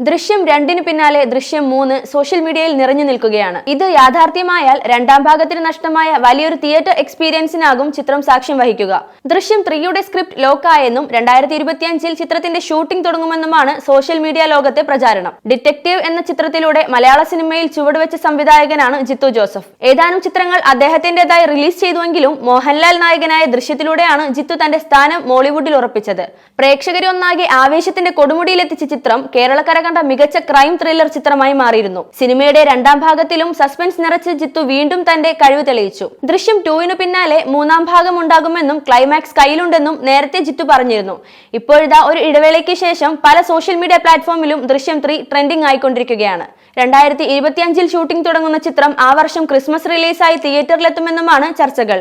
ദൃശ്യം രണ്ടിന് പിന്നാലെ ദൃശ്യം മൂന്ന് സോഷ്യൽ മീഡിയയിൽ നിറഞ്ഞു നിൽക്കുകയാണ്. ഇത് യാഥാർത്ഥ്യമായാൽ രണ്ടാം ഭാഗത്തിന് നഷ്ടമായ വലിയൊരു തിയേറ്റർ എക്സ്പീരിയൻസിനാകും ചിത്രം സാക്ഷ്യം വഹിക്കുക. ദൃശ്യം ത്രീയുടെ സ്ക്രിപ്റ്റ് ലോക്കായെന്നും രണ്ടായിരത്തി ഇരുപത്തിയഞ്ചിൽ ചിത്രത്തിന്റെ ഷൂട്ടിംഗ് തുടങ്ങുമെന്നുമാണ് സോഷ്യൽ മീഡിയ ലോകത്തെ പ്രചാരണം. ഡിറ്റക്റ്റീവ് എന്ന ചിത്രത്തിലൂടെ മലയാള സിനിമയിൽ ചുവടുവെച്ച സംവിധായകനാണ് ജിത്തു ജോസഫ്. ഏതാനും ചിത്രങ്ങൾ അദ്ദേഹത്തിന്റേതായി റിലീസ് ചെയ്തുവെങ്കിലും മോഹൻലാൽ നായകനായ ദൃശ്യത്തിലൂടെയാണ് ജിത്തു തന്റെ സ്ഥാനം മോളിവുഡിൽ ഉറപ്പിച്ചത്. പ്രേക്ഷകരെ ഒന്നാകെ ആവേശത്തിന്റെ കൊടുമുടിയിലെത്തിച്ച ചിത്രം കേരളക്കര കണ്ട മികച്ച ക്രൈം ത്രില്ലർ ചിത്രമായി മാറിയിരുന്നു. സിനിമയുടെ രണ്ടാം ഭാഗത്തിലും സസ്പെൻസ് നിറച്ച് ജിത്തു വീണ്ടും തന്റെ കഴിവ് തെളിയിച്ചു. ദൃശ്യം ടൂവിനു പിന്നാലെ മൂന്നാം ഭാഗം ഉണ്ടാകുമെന്നും ക്ലൈമാക്സ് കയ്യിലുണ്ടെന്നും നേരത്തെ ജിത്തു പറഞ്ഞിരുന്നു. ഇപ്പോഴിതാ ഒരു ഇടവേളയ്ക്ക് ശേഷം പല സോഷ്യൽ മീഡിയ പ്ലാറ്റ്ഫോമിലും ദൃശ്യം ത്രീ ട്രെൻഡിംഗ് ആയിക്കൊണ്ടിരിക്കുകയാണ്. രണ്ടായിരത്തി ഇരുപത്തിയഞ്ചിൽ ഷൂട്ടിംഗ് തുടങ്ങുന്ന ചിത്രം ആ വർഷം ക്രിസ്മസ് റിലീസായി തിയേറ്ററിലെത്തുമെന്നുമാണ് ചർച്ചകൾ.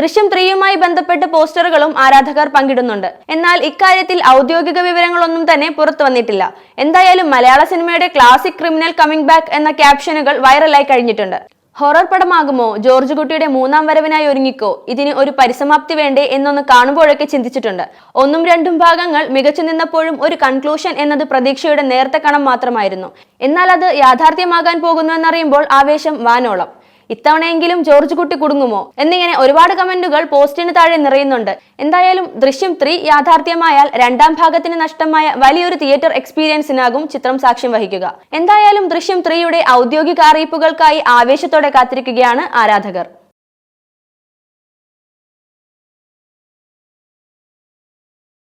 ദൃശ്യം ത്രീയുമായി ബന്ധപ്പെട്ട് പോസ്റ്ററുകളും ആരാധകർ പങ്കിടുന്നുണ്ട്. എന്നാൽ ഇക്കാര്യത്തിൽ ഔദ്യോഗിക വിവരങ്ങളൊന്നും തന്നെ പുറത്തു വന്നിട്ടില്ല. എന്തായാലും മലയാള സിനിമയുടെ ക്ലാസിക് ക്രിമിനൽ കമ്മിങ് ബാക്ക് എന്ന ക്യാപ്ഷനുകൾ വൈറലായി കഴിഞ്ഞിട്ടുണ്ട്. ഹൊറർ പടമാകുമോ? ജോർജ് കുട്ടിയുടെ മൂന്നാം വരവിനായി ഒരുങ്ങിക്കോ? ഇതിന് ഒരു പരിസമാപ്തി വേണ്ടേ എന്നൊന്ന് കാണുമ്പോഴൊക്കെ ചിന്തിച്ചിട്ടുണ്ട്. ഒന്നും രണ്ടും ഭാഗങ്ങൾ മികച്ചു നിന്നപ്പോഴും ഒരു കൺക്ലൂഷൻ എന്നത് പ്രതീക്ഷയുടെ നേർത്ത കണം മാത്രമായിരുന്നു. എന്നാൽ അത് യാഥാർത്ഥ്യമാകാൻ പോകുന്നു എന്നറിയുമ്പോൾ ആവേശം വാനോളം. ഇത്തവണയെങ്കിലും ജോർജ് കുട്ടി കുടുങ്ങുമോ? എന്നിങ്ങനെ ഒരുപാട് കമന്റുകൾ പോസ്റ്റിന് താഴെ നിറയുന്നുണ്ട്. എന്തായാലും ദൃശ്യം ത്രീ യാഥാർത്ഥ്യമായാൽ രണ്ടാം ഭാഗത്തിന് നഷ്ടമായ വലിയൊരു തിയേറ്റർ എക്സ്പീരിയൻസിനാകും ചിത്രം സാക്ഷ്യം വഹിക്കുക. എന്തായാലും ദൃശ്യം ത്രീയുടെ ഔദ്യോഗിക അറിയിപ്പുകൾക്കായി ആവേശത്തോടെ കാത്തിരിക്കുകയാണ് ആരാധകർ.